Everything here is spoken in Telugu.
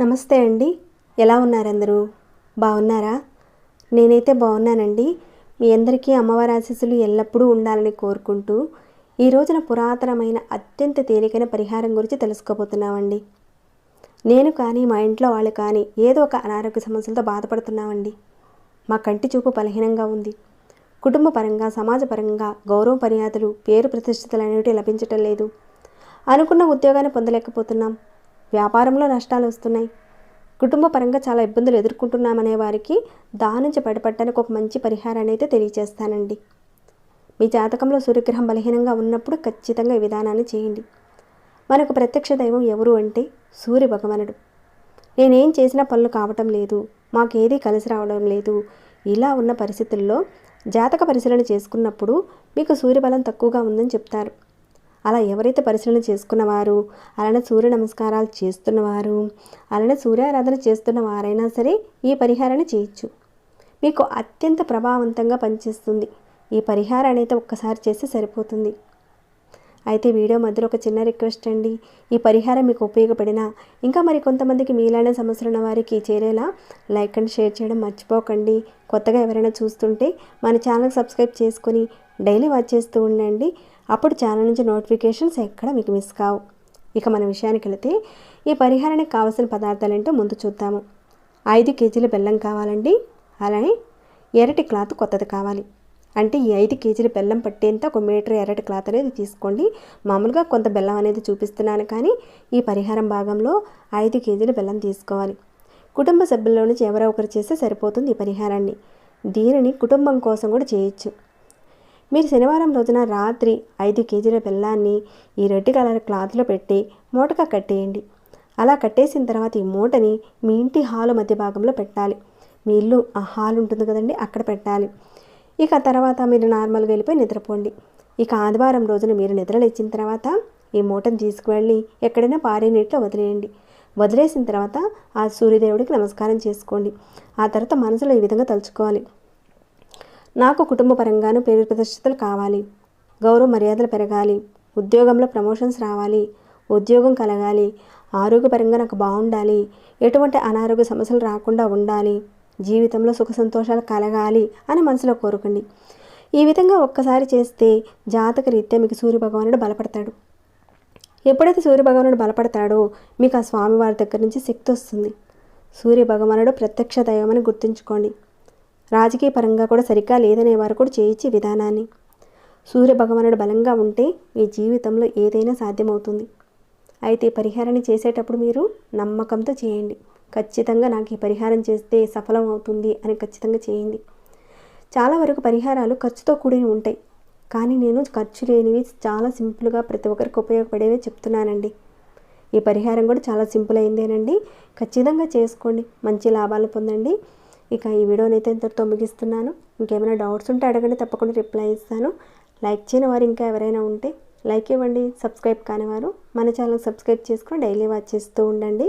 నమస్తే అండి. ఎలా ఉన్నారు అందరూ బాగున్నారా? నేనైతే బాగున్నానండి. మీ అందరికీ అమ్మవారి ఆశీస్సులు ఎల్లప్పుడూ ఉండాలని కోరుకుంటూ ఈ రోజున పురాతనమైన అత్యంత తేలికైన పరిహారం గురించి తెలుసుకోబోతున్నామండి. నేను కానీ మా ఇంట్లో వాళ్ళు కానీ ఏదో ఒక అనారోగ్య సమస్యలతో బాధపడుతున్నామండి. మా కంటి చూపు బలహీనంగా ఉంది. కుటుంబపరంగా సమాజపరంగా గౌరవ మర్యాదలు పేరు ప్రతిష్టతలు అనేవి లభించటం లేదు. అనుకున్న ఉద్యోగాన్ని పొందలేకపోతున్నాం. వ్యాపారంలో నష్టాలు వస్తున్నాయి. కుటుంబ పరంగా చాలా ఇబ్బందులు ఎదుర్కొంటున్నామనే వారికి దాని నుంచి బయటపడటానికి ఒక మంచి పరిహారాన్ని అయితే తెలియజేస్తానండి. మీ జాతకంలో సూర్యగ్రహం బలహీనంగా ఉన్నప్పుడు ఖచ్చితంగా ఈ విధానాన్ని చేయండి. మనకు ప్రత్యక్ష దైవం ఎవరు అంటే సూర్య భగవానుడు. నేనేం చేసినా పనులు కావటం లేదు. మాకేదీ కలిసి రావడం లేదు. ఇలా ఉన్న పరిస్థితుల్లో జాతక పరిశీలన చేసుకున్నప్పుడు మీకు సూర్యబలం తక్కువగా ఉందని చెప్తారు. అలా ఎవరైతే పరిశీలన చేసుకున్నవారు అలానే సూర్య నమస్కారాలు చేస్తున్నవారు అలానే సూర్యారాధన చేస్తున్న వారైనా సరే ఈ పరిహారాన్ని చేయొచ్చు. మీకు అత్యంత ప్రభావవంతంగా పనిచేస్తుంది. ఈ పరిహారాన్ని అయితే ఒక్కసారి చేస్తే సరిపోతుంది. అయితే వీడియో మధ్యలో ఒక చిన్న రిక్వెస్ట్ అండి. ఈ పరిహారం మీకు ఉపయోగపడినా ఇంకా మరి కొంతమందికి మీలానే సమస్యలు ఉన్న వారికి చేరేలా లైక్ అండ్ షేర్ చేయడం మర్చిపోకండి. కొత్తగా ఎవరైనా చూస్తుంటే మన ఛానల్ సబ్స్క్రైబ్ చేసుకొని డైలీ వాచ్ చేస్తూ ఉండండి. అప్పుడు ఛానల్ నుంచి నోటిఫికేషన్స్ ఎక్కడ మీకు మిస్ కావు. ఇక మన విషయానికి వెళితే ఈ పరిహారానికి కావాల్సిన పదార్థాలు ఏంటో ముందు చూద్దాము. ఐదు కేజీల బెల్లం కావాలండి. అలానే ఎరటి క్లాత్ కొత్తది కావాలి. అంటే ఈ ఐదు కేజీల బెల్లం పట్టేంత ఒక మీటర్ ఎర్రటి క్లాత్ అనేది తీసుకోండి. మామూలుగా కొంత బెల్లం అనేది చూపిస్తున్నాను కానీ ఈ పరిహారం భాగంలో ఐదు కేజీల బెల్లం తీసుకోవాలి. కుటుంబ సభ్యుల్లో నుంచి ఎవరో ఒకరు చేస్తే సరిపోతుంది ఈ పరిహారాన్ని. దీనిని కుటుంబం కోసం కూడా చేయొచ్చు. మీరు శనివారం రోజున రాత్రి ఐదు కేజీల బెల్లాన్ని ఈ రెడ్ కలర్ క్లాత్లో పెట్టి మూటగా కట్టేయండి. అలా కట్టేసిన తర్వాత ఈ మూటని మీ ఇంటి హాలు మధ్య భాగంలో పెట్టాలి. మీ ఇల్లు ఆ హాల్ ఉంటుంది కదండి అక్కడ పెట్టాలి. ఇక తర్వాత మీరు నార్మల్గా వెళ్ళిపోయి నిద్రపోండి. ఇక ఆదివారం రోజున మీరు నిద్రలేచిన తర్వాత ఈ మూటను తీసుకువెళ్ళి ఎక్కడైనా పారే నీటిలో వదిలేయండి. వదిలేసిన తర్వాత ఆ సూర్యదేవుడికి నమస్కారం చేసుకోండి. ఆ తర్వాత మనసులో ఈ విధంగా తలుచుకోవాలి. నాకు కుటుంబ పరంగాను పేరు ప్రతిష్టతలు కావాలి. గౌరవ మర్యాదలు పెరగాలి. ఉద్యోగంలో ప్రమోషన్స్ రావాలి. ఉద్యోగం కలగాలి. ఆరోగ్యపరంగా నాకు బాగుండాలి. ఎటువంటి అనారోగ్య సమస్యలు రాకుండా ఉండాలి. జీవితంలో సుఖ సంతోషాలు కలగాలి అని మనసులో కోరుకోండి. ఈ విధంగా ఒక్కసారి చేస్తే జాతక రీత్యా మీకు సూర్యభగవానుడు బలపడతాడు. ఎప్పుడైతే సూర్యభగవానుడు బలపడతాడో మీకు ఆ స్వామివారి దగ్గర నుంచి శక్తి వస్తుంది. సూర్యభగవానుడు ప్రత్యక్ష దైవమని గుర్తుంచుకోండి. రాజకీయ పరంగా కూడా సరిగ్గా లేదనే వారు కూడా చేయించి విధానాన్ని. సూర్య భగవానుడు బలంగా ఉంటే మీ జీవితంలో ఏదైనా సాధ్యమవుతుంది. అయితే పరిహారాన్ని చేసేటప్పుడు మీరు నమ్మకంతో చేయండి. ఖచ్చితంగా నాకు ఈ పరిహారం చేస్తే సఫలం అవుతుంది అని ఖచ్చితంగా చేయండి చాలా వరకు పరిహారాలు ఖర్చుతో కూడిన ఉంటాయి. కానీ నేను ఖర్చు లేనివి చాలా సింపుల్గా ప్రతి ఒక్కరికి ఉపయోగపడేవి చెప్తున్నానండి. ఈ పరిహారం కూడా చాలా సింపుల్ అయిందేనండి. ఖచ్చితంగా చేసుకోండి. మంచి లాభాలు పొందండి. ఇక ఈ వీడియోనైతే అయితే ఇంతటితో ముగిస్తున్నాను. ఇంకేమైనా డౌట్స్ ఉంటే అడగండి తప్పకుండా రిప్లై ఇస్తాను. లైక్ చేయని వారు ఇంకా ఎవరైనా ఉంటే లైక్ ఇవ్వండి సబ్స్క్రైబ్ కానివారు మన ఛానల్ సబ్స్క్రైబ్ చేసుకొని డైలీ వాచ్ చేస్తూ ఉండండి.